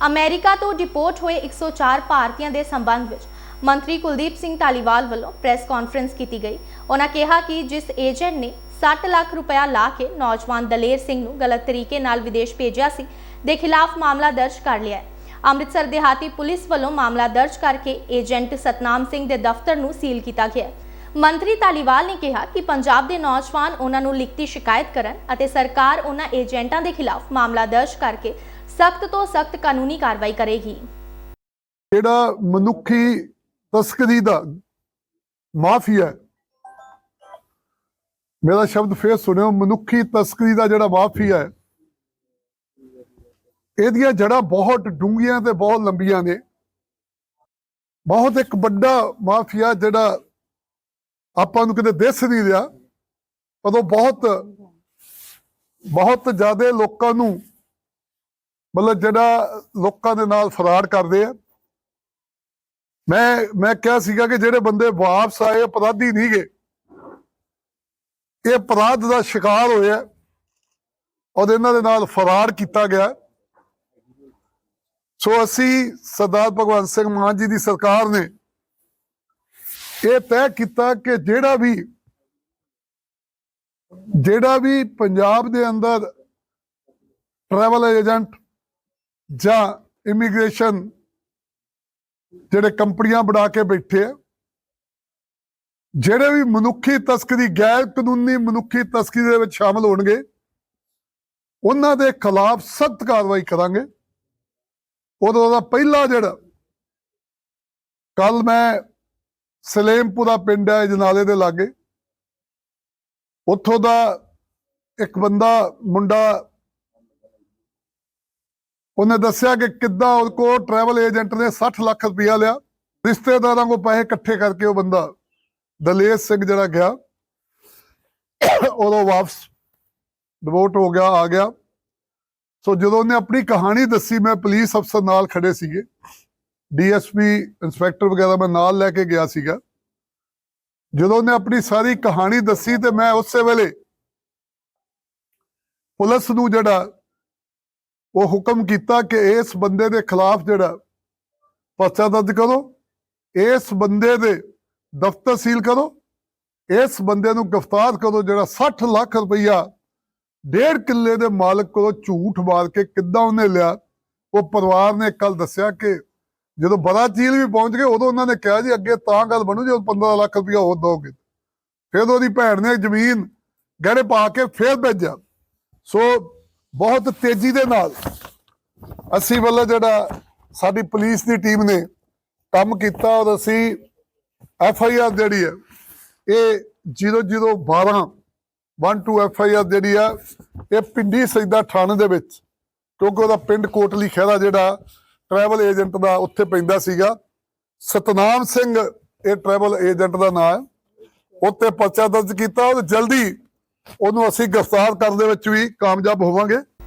America ਤੋਂ deport ਹੋਏ 104 ਭਾਰਤੀਆਂ ਦੇ ਸੰਬੰਧ ਵਿੱਚ ਮੰਤਰੀ ਕੁਲਦੀਪ ਸਿੰਘ ਧਾਲੀਵਾਲ ਵੱਲੋਂ ਪ੍ਰੈਸ ਕਾਨਫਰੰਸ ਕੀਤੀ ਗਈ। ਉਹਨਾਂ ਕਿਹਾ ਕਿ ਜਿਸ ਏਜੰਟ ਨੇ 60 ਲੱਖ ਰੁਪਇਆ ਲਾ ਕੇ ਨੌਜਵਾਨ ਦਲੇਰ ਸਿੰਘ ਨੂੰ ਗਲਤ ਤਰੀਕੇ ਨਾਲ ਵਿਦੇਸ਼ ਭੇਜਿਆ ਸੀ, ਦੇ ਖਿਲਾਫ ਮਾਮਲਾ ਦਰਜ ਕਰ ਲਿਆ ਹੈ। ਅੰਮ੍ਰਿਤਸਰ ਦਿਹਾਤੀ ਪੁਲਿਸ ਵੱਲੋਂ ਮਾਮਲਾ ਦਰਜ ਕਰਕੇ ਏਜੰਟ ਸਤਨਾਮ ਸਿੰਘ ਦੇ ਦਫ਼ਤਰ ਨੂੰ ਸੀਲ ਕੀਤਾ ਗਿਆ ਮੰਤਰੀ ਧਾਲੀਵਾਲ ਨੇ ਕਿਹਾ ਕਿ ਪੰਜਾਬ ਦੇ ਨੌਜਵਾਨ ਉਹਨਾਂ ਨੂੰ ਲਿਖਤੀ ਸ਼ਿਕਾਇਤ ਕਰਨ ਅਤੇ ਸਰਕਾਰ ਉਹਨਾਂ ਏਜੰਟਾਂ ਦੇ ਖਿਲਾਫ ਮਾਮਲਾ ਦਰਜ ਕਰਕੇ ਸਖਤ ਤੋਂ ਸਖਤ ਕਾਨੂੰਨੀ ਕਾਰਵਾਈ ਕਰੇਗੀ। ਜਿਹੜਾ ਮਨੁੱਖੀ ਤਸਕਰੀ ਦਾ ਮਾਫੀਆ ਮੇਰਾ ਸ਼ਬਦ ਫੇਰ ਸੁਣਿਓ, ਮਨੁੱਖੀ ਤਸਕਰੀ ਦਾ ਜਿਹੜਾ ਮਾਫੀਆ ਹੈ, ਇਹਦੀਆਂ ਜੜ੍ਹਾਂ ਬਹੁਤ ਡੂੰਘੀਆਂ ਤੇ ਬਹੁਤ ਲੰਬੀਆਂ ਨੇ। ਬਹੁਤ ਇੱਕ ਵੱਡਾ ਮਾਫੀਆ ਜਿਹੜਾ ਆਪਾਂ ਨੂੰ ਕਿਤੇ ਦਿਸ ਨਹੀਂ ਰਿਹਾ ਉਦੋਂ ਬਹੁਤ ਬਹੁਤ ਜ਼ਿਆਦਾ ਲੋਕਾਂ ਨੂੰ ਮਤਲਬ ਜਿਹੜਾ ਲੋਕਾਂ ਦੇ ਨਾਲ ਫਰਾਡ ਕਰਦੇ ਆ। ਮੈਂ ਮੈਂ ਕਿਹਾ ਸੀਗਾ ਕਿ ਜਿਹੜੇ ਬੰਦੇ ਵਾਪਸ ਆਏ ਅਪਰਾਧੀ ਨਹੀਂ ਗਏ। ਇਹ ਅਪਰਾਧ ਦਾ ਸ਼ਿਕਾਰ ਹੋਇਆ ਔਰ ਇਹਨਾਂ ਦੇ ਨਾਲ ਫਰਾਡ ਕੀਤਾ ਗਿਆ। ਸੋ ਅਸੀਂ ਸਰਦਾਰ ਭਗਵੰਤ ਸਿੰਘ ਮਾਨ ਜੀ ਦੀ ਸਰਕਾਰ ਨੇ ਇਹ ਤੈਅ ਕੀਤਾ ਕਿ ਜਿਹੜਾ ਵੀ ਜਿਹੜਾ ਵੀ ਪੰਜਾਬ ਦੇ ਅੰਦਰ ਟਰੈਵਲ ਏਜੰਟ ਜਾਂ ਇਮੀਗ੍ਰੇਸ਼ਨ ਜਿਹੜੇ ਕੰਪਨੀਆਂ ਬਣਾ ਕੇ ਬੈਠੇ ਆ, ਜਿਹੜੇ ਵੀ ਮਨੁੱਖੀ ਤਸਕਰੀ ਗੈਰ ਕਾਨੂੰਨੀ ਮਨੁੱਖੀ ਤਸਕਰੀ ਦੇ ਵਿੱਚ ਸ਼ਾਮਲ ਹੋਣਗੇ, ਉਹਨਾਂ ਦੇ ਖਿਲਾਫ ਸਖਤ ਕਾਰਵਾਈ ਕਰਾਂਗੇ। ਉਦੋਂ ਦਾ ਪਹਿਲਾ ਜਿਹੜਾ ਕੱਲ ਮੈਂ ਸਲੇਮਪੁਰਾ ਪਿੰਡ ਹੈ, ਜਨਾਲੇ ਦੇ ਲਾਗੇ। ਉੱਥੋਂ ਦਾ ਇੱਕ ਬੰਦਾ, ਮੁੰਡਾ ਉਹਨੇ ਦੱਸਿਆ ਕਿ ਕਿੱਦਾਂ ਉਹ ਕੋ ਟਰੈਵਲ ਏਜੰਟ ਨੇ 60 ਲੱਖ ਰੁਪਇਆ ਲਿਆ, ਰਿਸ਼ਤੇਦਾਰਾਂ ਕੋ ਪੈਸੇ ਇਕੱਠੇ ਕਰਕੇ ਉਹ ਬੰਦਾ ਦਲੇਰ ਸਿੰਘ ਜਿਹੜਾ ਗਿਆ ਉਦੋਂ ਵਾਪਸ ਡਿਵੋਟ ਹੋ ਗਿਆ, ਆ ਗਿਆ। ਸੋ ਜਦੋਂ ਉਹਨੇ ਆਪਣੀ ਕਹਾਣੀ ਦੱਸੀ, ਮੈਂ ਪੁਲਿਸ ਅਫਸਰ ਨਾਲ ਖੜੇ ਸੀਗੇ। ਡੀਐਸਪੀ ਇੰਸਪੈਕਟਰ ਵਗੈਰਾ ਮੈਂ ਨਾਲ ਲੈ ਕੇ ਗਿਆ ਸੀਗਾ। ਜਦੋਂ ਉਹਨੇ ਆਪਣੀ ਸਾਰੀ ਕਹਾਣੀ ਦੱਸੀ ਤੇ ਮੈਂ ਉਸੇ ਵੇਲੇ ਪੁਲਿਸ ਨੂੰ ਜਿਹੜਾ ਉਹ ਹੁਕਮ ਕੀਤਾ ਕਿ ਇਸ ਬੰਦੇ ਦੇ ਖਿਲਾਫ ਜਿਹੜਾ ਪਰਚਾ ਦਰਜ ਕਰੋ, ਇਸ ਬੰਦੇ ਦੇ ਦਫ਼ਤਰ ਸੀਲ ਕਰੋ, ਇਸ ਬੰਦੇ ਨੂੰ ਗ੍ਰਿਫਤਾਰ ਕਰੋ ਜਿਹੜਾ 60 ਲੱਖ ਰੁਪਈਆ ਡੇਢ ਕਿੱਲੇ ਦੇ ਮਾਲਕ ਕੋਲੋਂ ਝੂਠ ਮਾਰ ਕੇ ਕਿੱਦਾਂ ਉਹਨੇ ਲਿਆ, ਉਹ ਪਰਿਵਾਰ ਨੇ ਕੱਲ ਦੱਸਿਆ ਕਿ ਜਦੋਂ ਬੜਾ ਝੀਲ ਵੀ ਪਹੁੰਚ ਗਏ, ਉਦੋਂ ਉਹਨਾਂ ਨੇ ਕਿਹਾ ਜੀ ਅੱਗੇ ਤਾਂ ਗੱਲ ਬਣੂ ਜੇ 15 ਲੱਖ ਰੁਪਇਆ ਹੋਰ ਦੋਗੇ ਫਿਰ ਉਹਦੀ ਭੈਣ ਨੇ ਜ਼ਮੀਨ ਗਹਿਣੇ ਪਾ ਕੇ ਫੇਰ ਭੇਜਿਆ। ਸੋ ਬਹੁਤ ਤੇਜ਼ੀ ਦੇ ਨਾਲ ਅਸੀਂ ਵੱਲੋਂ ਜਿਹੜਾ ਸਾਡੀ ਪੁਲਿਸ ਦੀ ਟੀਮ ਨੇ ਕੰਮ ਕੀਤਾ ਔਰ ਅਸੀਂ ਐਫ ਆਈ ਆਰ ਜਿਹੜੀ ਹੈ, ਇਹ 0012 12 ਐਫ ਆਈ ਆਰ ਜਿਹੜੀ ਆ, ਇਹ ਪਿੰਡੀ ਸੈਦਾ ਥਾਣੇ ਦੇ ਵਿੱਚ, ਕਿਉਂਕਿ ਉਹਦਾ ਪਿੰਡ ਕੋਟਲੀ ਖਹਿਰਾ ਜਿਹੜਾ ਟਰੈਵਲ ਏਜੰਟ ਦਾ ਉੱਥੇ ਪੈਂਦਾ ਸੀਗਾ। ਸਤਨਾਮ ਸਿੰਘ ਇਹ ਟਰੈਵਲ ਏਜੰਟ ਦਾ ਨਾਮ ਹੈ ਉੱਤੇ ਪਰਚਾ ਦਰਜ ਕੀਤਾ ਔਰ ਜਲਦੀ ਉਹਨੂੰ ਅਸੀਂ ਗ੍ਰਿਫਤਾਰ ਕਰਨ ਦੇ ਵਿੱਚ ਵੀ ਕਾਮਯਾਬ ਹੋਵਾਂਗੇ।